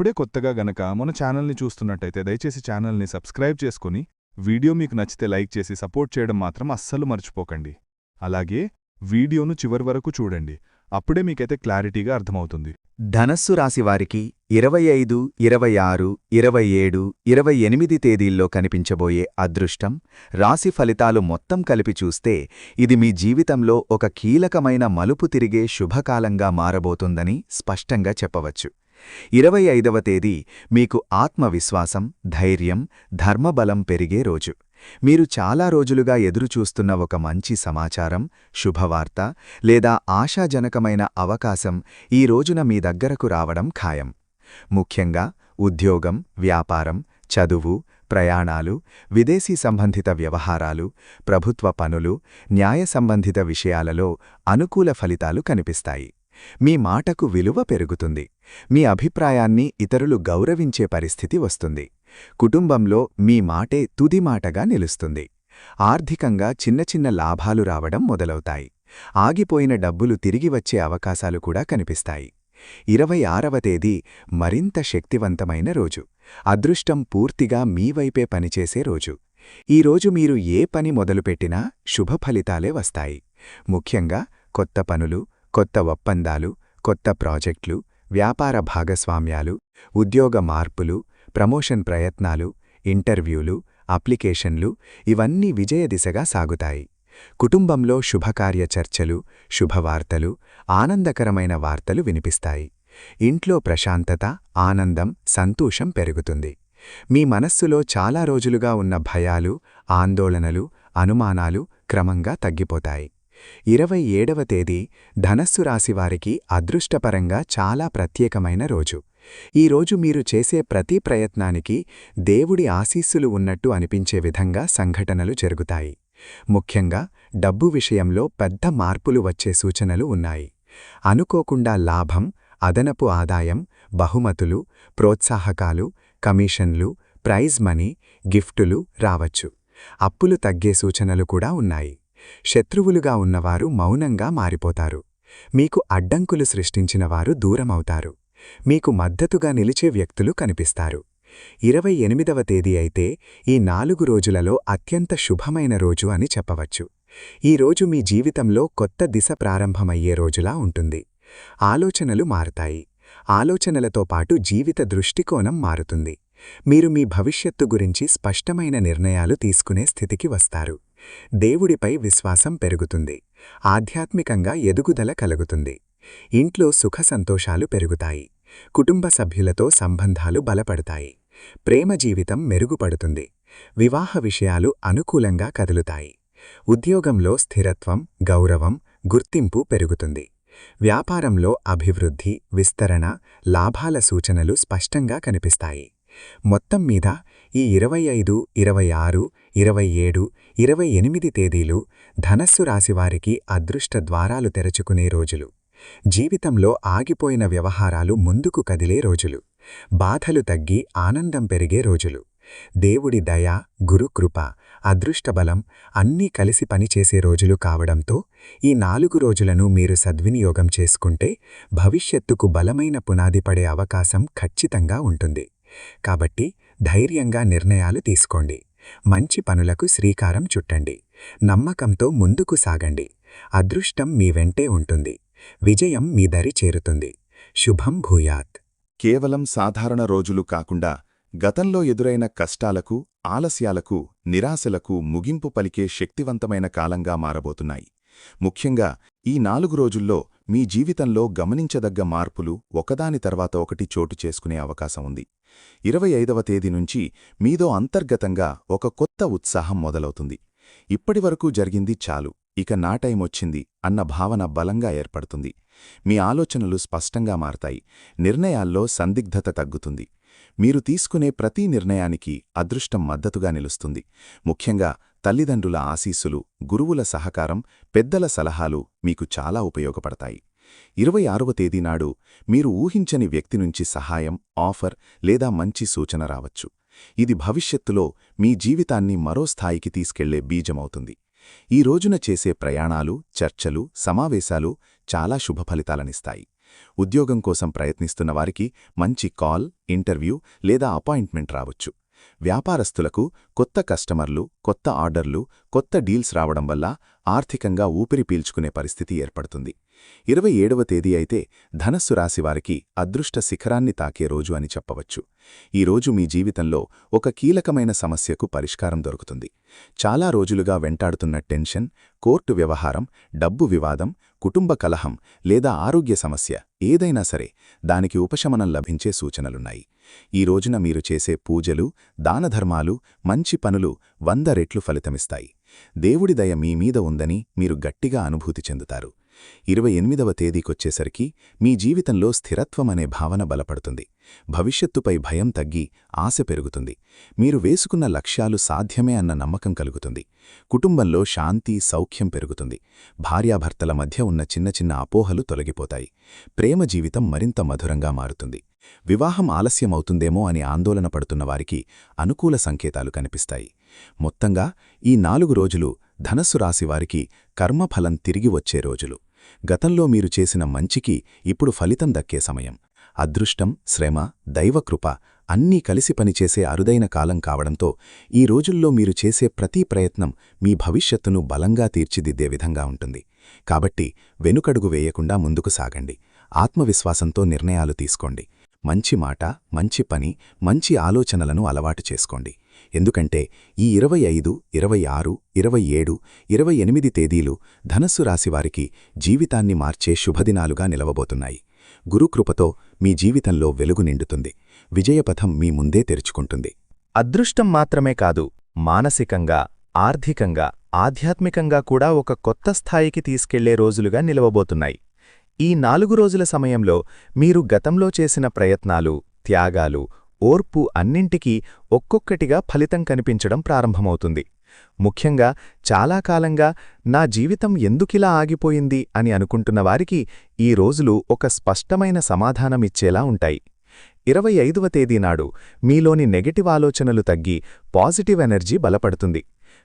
అప్పుడే కొత్తగా గనక మన ఛానల్ని చూస్తున్నట్టయితే దయచేసి ఛానల్ని సబ్స్క్రైబ్ చేసుకుని వీడియో మీకు నచ్చితే లైక్ చేసి సపోర్ట్ చేయడం మాత్రం అస్సలు మర్చిపోకండి. అలాగే వీడియోను చివరి వరకు చూడండి. అప్పుడే మీకైతే క్లారిటీగా అర్థమవుతుంది. ధనస్సు రాశివారికి ఇరవై ఐదు ఇరవై ఆరు ఇరవై ఏడు ఇరవై ఎనిమిది తేదీల్లో కనిపించబోయే అదృష్టం రాశి ఫలితాలు మొత్తం కలిపి చూస్తే ఇది మీ జీవితంలో ఒక కీలకమైన మలుపు తిరిగే శుభకాలంగా మారబోతుందని స్పష్టంగా చెప్పవచ్చు. ఇరవై ఐదవ తేదీ మీకు ఆత్మవిశ్వాసం ధైర్యం ధర్మబలం పెరిగే రోజు. మీరు చాలా రోజులుగా ఎదురుచూస్తున్న ఒక మంచి సమాచారం శుభవార్త లేదా ఆశాజనకమైన అవకాశం ఈ రోజున మీ దగ్గరకు రావడం ఖాయం. ముఖ్యంగా ఉద్యోగం వ్యాపారం చదువు ప్రయాణాలు విదేశీ సంబంధిత వ్యవహారాలు ప్రభుత్వ పనులు న్యాయ సంబంధిత విషయాలలో అనుకూల ఫలితాలు కనిపిస్తాయి. మీ మాటకు విలువ పెరుగుతుంది. మీ అభిప్రాయాన్ని ఇతరులు గౌరవించే పరిస్థితి వస్తుంది. కుటుంబంలో మీ మాటే తుది మాటగా నిలుస్తుంది. ఆర్థికంగా చిన్న చిన్న లాభాలు రావడం మొదలవుతాయి. ఆగిపోయిన డబ్బులు తిరిగి వచ్చే అవకాశాలు కూడా కనిపిస్తాయి. ఇరవై ఆరవ తేదీ మరింత శక్తివంతమైన రోజు. అదృష్టం పూర్తిగా మీ వైపే పనిచేసే రోజు. ఈ రోజు మీరు ఏ పని మొదలుపెట్టినా శుభ ఫలితాలే వస్తాయి. ముఖ్యంగా కొత్త పనులు కొత్త ఒప్పందాలు కొత్త ప్రాజెక్టులు వ్యాపార భాగస్వామ్యాలు ఉద్యోగ మార్పులు ప్రమోషన్ ప్రయత్నాలు ఇంటర్వ్యూలు అప్లికేషన్లు ఇవన్నీ విజయ దిశగా సాగుతాయి. కుటుంబంలో శుభకార్య చర్చలు శుభవార్తలు ఆనందకరమైన వార్తలు వినిపిస్తాయి. ఇంట్లో ప్రశాంతత ఆనందం సంతోషం పెరుగుతుంది. మీ మనస్సులో చాలా రోజులుగా ఉన్న భయాలు ఆందోళనలు అనుమానాలు క్రమంగా తగ్గిపోతాయి. ఇరవై ఏడవ తేదీ ధనస్సు రాశివారికి అదృష్టపరంగా చాలా ప్రత్యేకమైన రోజు. ఈ రోజు మీరు చేసే ప్రతి ప్రయత్నానికి దేవుడి ఆశీస్సులు ఉన్నట్టు అనిపించే విధంగా సంఘటనలు జరుగుతాయి. ముఖ్యంగా డబ్బు విషయంలో పెద్ద మార్పులు వచ్చే సూచనలు ఉన్నాయి. అనుకోకుండా లాభం అదనపు ఆదాయం బహుమతులు ప్రోత్సాహకాలు కమిషన్లు ప్రైజ్ మనీ గిఫ్టులు రావచ్చు. అప్పులు తగ్గే సూచనలు కూడా ఉన్నాయి. శత్రువులుగా ఉన్నవారు మౌనంగా మారిపోతారు. మీకు అడ్డంకులు సృష్టించినవారు దూరమవుతారు. మీకు మద్దతుగా నిలిచే వ్యక్తులు కనిపిస్తారు. ఇరవై ఎనిమిదవ తేదీ అయితే ఈ నాలుగు రోజులలో అత్యంత శుభమైన రోజు అని చెప్పవచ్చు. ఈ రోజు మీ జీవితంలో కొత్త దిశ ప్రారంభమయ్యే రోజులా ఉంటుంది. ఆలోచనలు మారుతాయి. ఆలోచనలతో పాటు జీవిత దృష్టికోణం మారుతుంది. మీరు మీ భవిష్యత్తు గురించి స్పష్టమైన నిర్ణయాలు తీసుకునే స్థితికి వస్తారు. దేవుడిపై విశ్వాసం పెరుగుతుంది. ఆధ్యాత్మికంగా ఎదుగుదల కలుగుతుంది. ఇంట్లో సుఖ సంతోషాలు పెరుగుతాయి. కుటుంబ సభ్యులతో సంబంధాలు బలపడతాయి. ప్రేమ జీవితం మెరుగుపడుతుంది. వివాహ విషయాలు అనుకూలంగా కదులుతాయి. ఉద్యోగంలో స్థిరత్వం గౌరవం గుర్తింపు పెరుగుతుంది. వ్యాపారంలో అభివృద్ధి విస్తరణ లాభాల సూచనలు స్పష్టంగా కనిపిస్తాయి. మొత్తం మీద ఈ ఇరవై ఐదు ఇరవై ఆరు ఇరవై ఏడు ఇరవై ఎనిమిది తేదీలు ధనస్సు రాశివారికి అదృష్ట ద్వారాలు తెరచుకునే రోజులు. జీవితంలో ఆగిపోయిన వ్యవహారాలు ముందుకు కదిలే రోజులు. బాధలు తగ్గి ఆనందం పెరిగే రోజులు. దేవుడి దయ గురుకృప అదృష్టబలం అన్నీ కలిసి పనిచేసే రోజులు కావడంతో ఈ నాలుగు రోజులను మీరు సద్వినియోగం చేసుకుంటే భవిష్యత్తుకు బలమైన పునాది పడే అవకాశం ఖచ్చితంగా ఉంటుంది. కాబట్టి ధైర్యంగా నిర్ణయాలు తీసుకోండి. మంచి పనులకు శ్రీకారం చుట్టండి. నమ్మకంతో ముందుకు సాగండి. అదృష్టం మీ వెంటే ఉంటుంది. విజయం మీ దరి చేరుతుంది. శుభం భూయాత్. కేవలం సాధారణ రోజులు కాకుండా గతంలో ఎదురైన కష్టాలకు ఆలస్యాలకు నిరాశలకు ముగింపు పలికే శక్తివంతమైన కాలంగా మారబోతున్నాయి. ముఖ్యంగా ఈ నాలుగు రోజుల్లో మీ జీవితంలో గమనించదగ్గ మార్పులు ఒకదాని తర్వాత ఒకటి చోటు చేసుకునే అవకాశం ఉంది. ఇరవై ఐదవ తేదీ నుంచి మీదో అంతర్గతంగా ఒక కొత్త ఉత్సాహం మొదలవుతుంది. ఇప్పటివరకు జరిగింది చాలు ఇక నా టైం వచ్చింది అన్న భావన బలంగా ఏర్పడుతుంది. మీ ఆలోచనలు స్పష్టంగా మారతాయి నిర్ణయాల్లో సందిగ్ధత తగ్గుతుంది. మీరు తీసుకునే ప్రతి నిర్ణయానికి అదృష్టం మద్దతుగా నిలుస్తుంది. ముఖ్యంగా తల్లిదండ్రుల ఆశీస్సులు గురువుల సహకారం పెద్దల సలహాలు మీకు చాలా ఉపయోగపడతాయి. ఇరవై ఆరవ తేదీనాడు మీరు ఊహించని వ్యక్తి నుంచి సహాయం ఆఫర్ లేదా మంచి సూచన రావచ్చు. ఇది భవిష్యత్తులో మీ జీవితాన్ని మరో స్థాయికి తీసుకెళ్ళే బీజమవుతుంది. ఈ రోజున చేసే ప్రయాణాలు చర్చలు సమావేశాలు చాలా శుభఫలితాలనిస్తాయి ఉద్యోగం కోసం ప్రయత్నిస్తున్న వారికి మంచి కాల్ ఇంటర్వ్యూ లేదా అపాయింట్మెంట్ రావచ్చు. వ్యాపారస్తులకు కొత్త కస్టమర్లు కొత్త ఆర్డర్లు కొత్త డీల్స్ రావడం వల్ల ఆర్థికంగా ఊపిరి పీల్చుకునే పరిస్థితి ఏర్పడుతుంది. ఇరవై ఏడవ తేదీ అయితే ధనస్సు రాశివారికి అదృష్ట శిఖరాన్ని తాకే రోజు అని చెప్పవచ్చు. ఈరోజు మీ జీవితంలో ఒక కీలకమైన సమస్యకు పరిష్కారం దొరుకుతుంది. చాలా రోజులుగా వెంటాడుతున్న టెన్షన్ కోర్టు వ్యవహారం డబ్బు వివాదం కుటుంబ కలహం లేదా ఆరోగ్య సమస్య ఏదైనా సరే దానికి ఉపశమనం లభించే సూచనలున్నాయి. ఈ రోజున మీరు చేసే పూజలు దానధర్మాలు మంచి పనులు వంద రెట్లు ఫలితమిస్తాయి. దేవుడి దయ మీ మీద ఉందని మీరు గట్టిగా అనుభూతి చెందుతారు. ఇరవై ఎనిమిదవ తేదీకొచ్చేసరికి మీ జీవితంలో స్థిరత్వమనే భావన బలపడుతుంది. భవిష్యత్తుపై భయం తగ్గి ఆశ పెరుగుతుంది. మీరు వేసుకున్న లక్ష్యాలు సాధ్యమే అన్న నమ్మకం కలుగుతుంది. కుటుంబంలో శాంతి సౌఖ్యం పెరుగుతుంది. భార్యాభర్తల మధ్య ఉన్న చిన్న చిన్న అపోహలు తొలగిపోతాయి. ప్రేమ జీవితం మరింత మధురంగా మారుతుంది. వివాహం ఆలస్యమవుతుందేమో అని ఆందోళన పడుతున్న వారికి అనుకూల సంకేతాలు కనిపిస్తాయి. మొత్తంగా ఈ నాలుగు రోజులు ధనస్సు రాశివారికి కర్మఫలం తిరిగి వచ్చే రోజులు. గతంలో మీరు చేసిన మంచికి ఇప్పుడు ఫలితం దక్కే సమయం. అదృష్టం శ్రమ దైవకృప అన్నీ కలిసి పనిచేసే అరుదైన కాలం కావడంతో ఈ రోజుల్లో మీరు చేసే ప్రతి ప్రయత్నం మీ భవిష్యత్తును బలంగా తీర్చిదిద్దే విధంగా ఉంటుంది. కాబట్టి వెనుకడుగు వేయకుండా ముందుకు సాగండి. ఆత్మవిశ్వాసంతో నిర్ణయాలు తీసుకోండి. మంచి మాట మంచి పని మంచి ఆలోచనలను అలవాటు చేసుకోండి. ఎందుకంటే ఈ ఇరవై ఐదు ఇరవై ఆరు ఇరవై ఏడు ఇరవై ఎనిమిది తేదీలు ధనస్సు రాశివారికి జీవితాన్ని మార్చే శుభదినాలుగా నిలవబోతున్నాయి. గురుకృపతో మీ జీవితంలో వెలుగు నిండుతుంది. విజయపథం మీ ముందే తెరుచుకుంటుంది. అదృష్టం మాత్రమే కాదు మానసికంగా ఆర్థికంగా ఆధ్యాత్మికంగా కూడా ఒక కొత్త స్థాయికి తీసుకెళ్ళే రోజులుగా నిలవబోతున్నాయి. ఈ నాలుగు రోజుల సమయంలో మీరు గతంలో చేసిన ప్రయత్నాలు త్యాగాలు ఓర్పు అన్నింటికీ ఒక్కొక్కటిగా ఫలితం కనిపించడం ప్రారంభమవుతుంది. ముఖ్యంగా చాలా కాలంగా నా జీవితం ఎందుకిలా ఆగిపోయింది అని అనుకుంటున్న వారికి ఈ రోజులు ఒక స్పష్టమైన సమాధానమిచ్చేలా ఉంటాయి. ఇరవై ఐదవ తేదీనాడు మీలోని నెగటివ్ ఆలోచనలు తగ్గి పాజిటివ్ ఎనర్జీ బలపడుతుంది.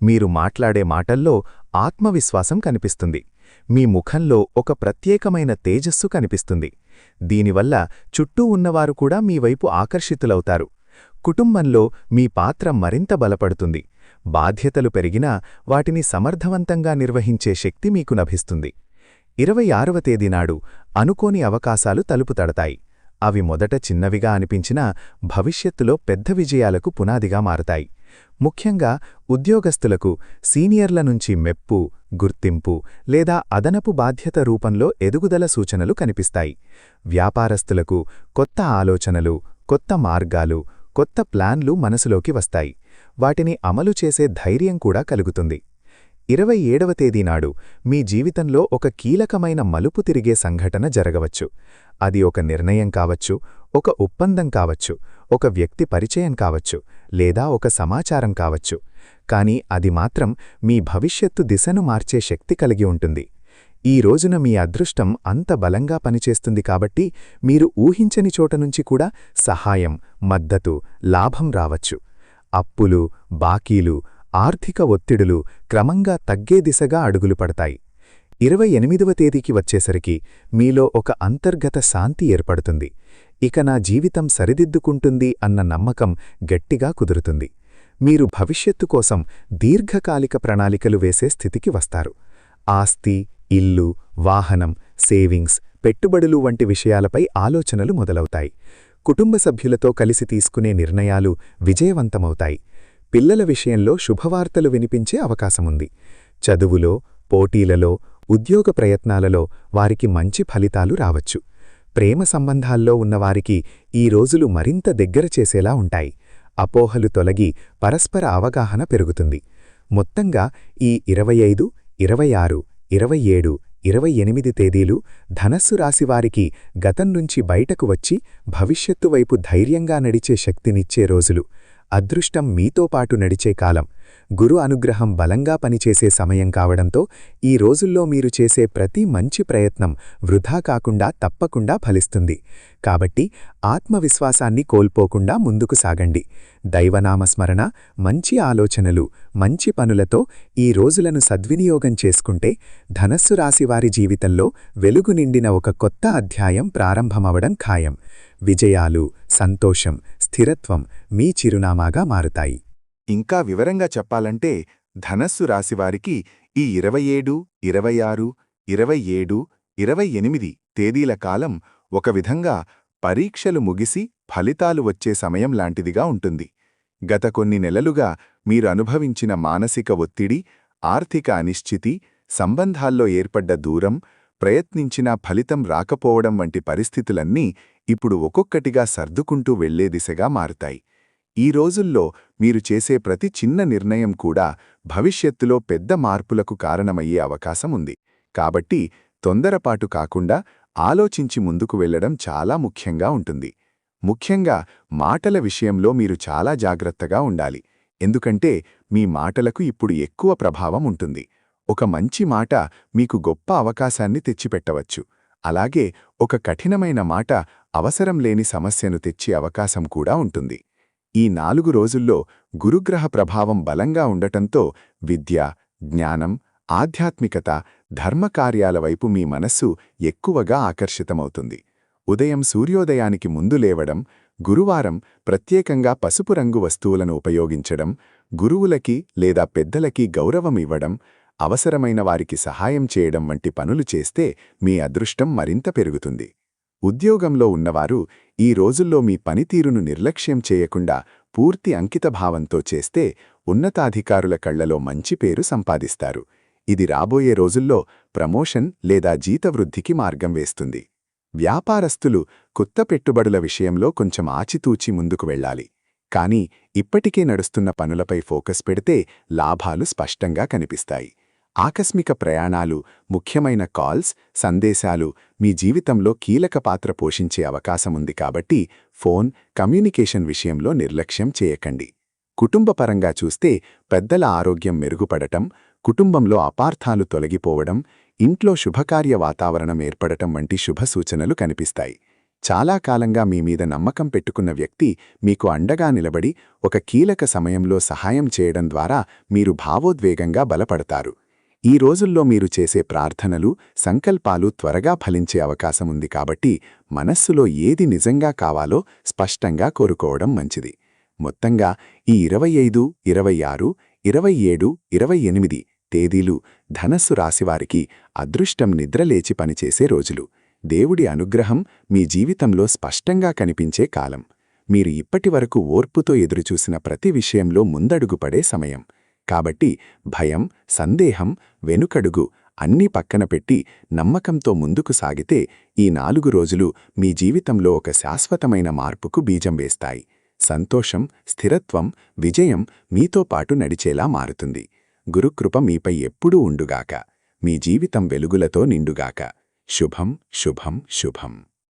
మీరు మాట్లాడే మాటల్లో ఆత్మవిశ్వాసం కనిపిస్తుంది. మీ ముఖంలో ఒక ప్రత్యేకమైన తేజస్సు కనిపిస్తుంది. దీనివల్ల చుట్టూ ఉన్నవారు కూడా మీ వైపు ఆకర్షితులవుతారు. కుటుంబంలో మీ పాత్ర మరింత బలపడుతుంది. బాధ్యతలు పెరిగినా వాటిని సమర్థవంతంగా నిర్వహించే శక్తి మీకు లభిస్తుంది. ఇరవై ఆరవ తేదీనాడు అనుకోని అవకాశాలు తలుపు తడతాయి. అవి మొదట చిన్నవిగా అనిపించినా భవిష్యత్తులో పెద్ద విజయాలకు పునాదిగా మారతాయి. ముఖ్యంగా ఉద్యోగస్తులకు సీనియర్ల నుంచి మెప్పు గుర్తింపు లేదా అదనపు బాధ్యత రూపంలో ఎదుగుదల సూచనలు కనిపిస్తాయి. వ్యాపారస్తులకు కొత్త ఆలోచనలు కొత్త మార్గాలు కొత్త ప్లాన్లు మనసులోకి వస్తాయి. వాటిని అమలు చేసే ధైర్యం కూడా కలుగుతుంది. ఇరవై ఏడవ తేదీనాడు మీ జీవితంలో ఒక కీలకమైన మలుపు తిరిగే సంఘటన జరగవచ్చు. అది ఒక నిర్ణయం కావచ్చు ఒక ఒప్పందం కావచ్చు ఒక వ్యక్తి పరిచయం కావచ్చు. లేదా ఒక సమాచారం కావచ్చు. కానీ అది మాత్రం మీ భవిష్యత్తు దిశను మార్చే శక్తి కలిగి ఉంటుంది. ఈ రోజున మీ అదృష్టం అంత బలంగా పనిచేస్తుంది కాబట్టి మీరు ఊహించని చోట నుంచి కూడా సహాయం మద్దతు లాభం రావచ్చు. అప్పులు బాకీలు ఆర్థిక ఒత్తిడులు క్రమంగా తగ్గే దిశగా అడుగులు పడతాయి. ఇరవై ఎనిమిదవ తేదీకి వచ్చేసరికి మీలో ఒక అంతర్గత శాంతి ఏర్పడుతుంది. ఇక నా జీవితం సరిదిద్దుకుంటుంది అన్న నమ్మకం గట్టిగా కుదురుతుంది. మీరు భవిష్యత్తు కోసం దీర్ఘకాలిక ప్రణాళికలు వేసే స్థితికి వస్తారు. ఆస్తి ఇల్లు వాహనం సేవింగ్స్ పెట్టుబడులు వంటి విషయాలపై ఆలోచనలు మొదలవుతాయి. కుటుంబ సభ్యులతో కలిసి తీసుకునే నిర్ణయాలు విజయవంతమవుతాయి. పిల్లల విషయంలో శుభవార్తలు వినిపించే అవకాశముంది. చదువులో పోటీలలో ఉద్యోగ ప్రయత్నాలలో వారికి మంచి ఫలితాలు రావచ్చు. ప్రేమ సంబంధాల్లో ఉన్నవారికి ఈ రోజులు మరింత దగ్గర చేసేలా ఉంటాయి. అపోహలు తొలగి పరస్పర అవగాహన పెరుగుతుంది. మొత్తంగా ఈ ఇరవై ఐదు ఇరవై ఆరు ఇరవై ఏడు ఇరవై ఎనిమిది తేదీలు ధనస్సు రాశివారికి గతం నుంచి బయటకు వచ్చి భవిష్యత్తు వైపు ధైర్యంగా నడిచే శక్తినిచ్చే రోజులు. అదృష్టం మీతో పాటు నడిచే కాలం. గురు అనుగ్రహం బలంగా పనిచేసే సమయం కావడంతో ఈ రోజుల్లో మీరు చేసే ప్రతి మంచి ప్రయత్నం వృధా కాకుండా తప్పకుండా ఫలిస్తుంది. కాబట్టి ఆత్మవిశ్వాసాన్ని కోల్పోకుండా ముందుకు సాగండి. దైవనామస్మరణ మంచి ఆలోచనలు మంచి పనులతో ఈ రోజులను సద్వినియోగం చేసుకుంటే ధనస్సు రాశివారి జీవితంలో వెలుగు నిండిన ఒక కొత్త అధ్యాయం ప్రారంభమవడం ఖాయం. విజయాలు సంతోషం స్థిరత్వం మీ చిరునామాగా మారుతాయి. ఇంకా వివరంగా చెప్పాలంటే ధనస్సు రాశివారికి ఈ ఇరవై ఏడు ఇరవై ఆరు ఇరవై ఏడు ఇరవై ఎనిమిది తేదీల కాలం ఒక విధంగా పరీక్షలు ముగిసి ఫలితాలు వచ్చే సమయం లాంటిదిగా ఉంటుంది. గత కొన్ని నెలలుగా మీరు అనుభవించిన మానసిక ఒత్తిడి ఆర్థిక అనిశ్చితి సంబంధాల్లో ఏర్పడ్డ దూరం ప్రయత్నించినా ఫలితం రాకపోవడం వంటి పరిస్థితులన్నీ ఇప్పుడు ఒక్కొక్కటిగా సర్దుకుంటూ వెళ్ళే దిశగా మారుతాయి. ఈ రోజుల్లో మీరు చేసే ప్రతి చిన్న నిర్ణయం కూడా భవిష్యత్తులో పెద్ద మార్పులకు కారణమయ్యే అవకాశం ఉంది. కాబట్టి తొందరపాటు కాకుండా ఆలోచించి ముందుకు వెళ్ళడం చాలా ముఖ్యంగా ఉంటుంది. ముఖ్యంగా మాటల విషయంలో మీరు చాలా జాగ్రత్తగా ఉండాలి. ఎందుకంటే మీ మాటలకు ఇప్పుడు ఎక్కువ ప్రభావం ఉంటుంది. ఒక మంచి మాట మీకు గొప్ప అవకాశాన్ని తెచ్చిపెట్టవచ్చు. అలాగే ఒక కఠినమైన మాట అవసరం లేని సమస్యను తెచ్చే అవకాశం కూడా ఉంటుంది. ఈ నాలుగు రోజుల్లో గురుగ్రహ ప్రభావం బలంగా ఉండటంతో విద్య జ్ఞానం ఆధ్యాత్మికత ధర్మకార్యాల వైపు మీ మనస్సు ఎక్కువగా ఆకర్షితమవుతుంది. ఉదయం సూర్యోదయానికి ముందు లేవడం గురువారం ప్రత్యేకంగా పసుపు రంగు వస్తువులను ఉపయోగించడం గురువులకి లేదా పెద్దలకి గౌరవం ఇవ్వడం అవసరమైన వారికి సహాయం చేయడం వంటి పనులు చేస్తే మీ అదృష్టం మరింత పెరుగుతుంది. ఉద్యోగంలో ఉన్నవారు ఈ రోజుల్లో మీ పనితీరును నిర్లక్ష్యం చేయకుండా పూర్తి అంకితభావంతో చేస్తే ఉన్నతాధికారుల కళ్ళలో మంచి పేరు సంపాదిస్తారు. ఇది రాబోయే రోజుల్లో ప్రమోషన్ లేదా జీతవృద్ధికి మార్గం వేస్తుంది. వ్యాపారస్తులు కొత్త పెట్టుబడుల విషయంలో కొంచెం ఆచితూచి ముందుకు వెళ్ళాలి. కానీ ఇప్పటికే నడుస్తున్న పనులపై ఫోకస్ పెడితే లాభాలు స్పష్టంగా కనిపిస్తాయి. ఆకస్మిక ప్రయాణాలు ముఖ్యమైన కాల్స్ సందేశాలు మీ జీవితంలో కీలక పాత్ర పోషించే అవకాశముంది కాబట్టి ఫోన్ కమ్యూనికేషన్ విషయంలో నిర్లక్ష్యం చేయకండి. కుటుంబపరంగా చూస్తే పెద్దల ఆరోగ్యం మెరుగుపడటం కుటుంబంలో అపార్థాలు తొలగిపోవడం ఇంట్లో శుభకార్య వాతావరణం ఏర్పడటం వంటి శుభ సూచనలు కనిపిస్తాయి. చాలా కాలంగా మీ మీద నమ్మకం పెట్టుకున్న వ్యక్తి మీకు అండగా నిలబడి ఒక కీలక సమయంలో సహాయం చేయడం ద్వారా మీరు భావోద్వేగంగా బలపడతారు. ఈ రోజుల్లో మీరు చేసే ప్రార్థనలు సంకల్పాలు త్వరగా ఫలించే అవకాశం ఉంది కాబట్టి మనస్సులో ఏది నిజంగా కావాలో స్పష్టంగా కోరుకోవడం మంచిది. మొత్తంగా ఈ ఇరవై ఐదు ఇరవై ఆరు ఇరవై ఏడు ఇరవై ఎనిమిది తేదీలు ధనస్సు రాశివారికి అదృష్టం నిద్రలేచి పనిచేసే రోజులు. దేవుడి అనుగ్రహం మీ జీవితంలో స్పష్టంగా కనిపించే కాలం. మీరు ఇప్పటివరకు ఓర్పుతో ఎదురుచూసిన ప్రతి విషయంలో ముందడుగుపడే సమయం. కాబట్టి భయం సందేహం వెనుకడుగు అన్నీ పక్కన పెట్టి నమ్మకంతో ముందుకు సాగితే ఈ నాలుగు రోజులు మీ జీవితంలో ఒక శాశ్వతమైన మార్పుకు బీజం వేస్తాయి. సంతోషం స్థిరత్వం విజయం మీతో పాటు నడిచేలా మారుతుంది. గురుకృప మీపై ఎప్పుడూ ఉండుగాక. మీ జీవితం వెలుగులతో నిండుగాక. శుభం శుభం శుభం.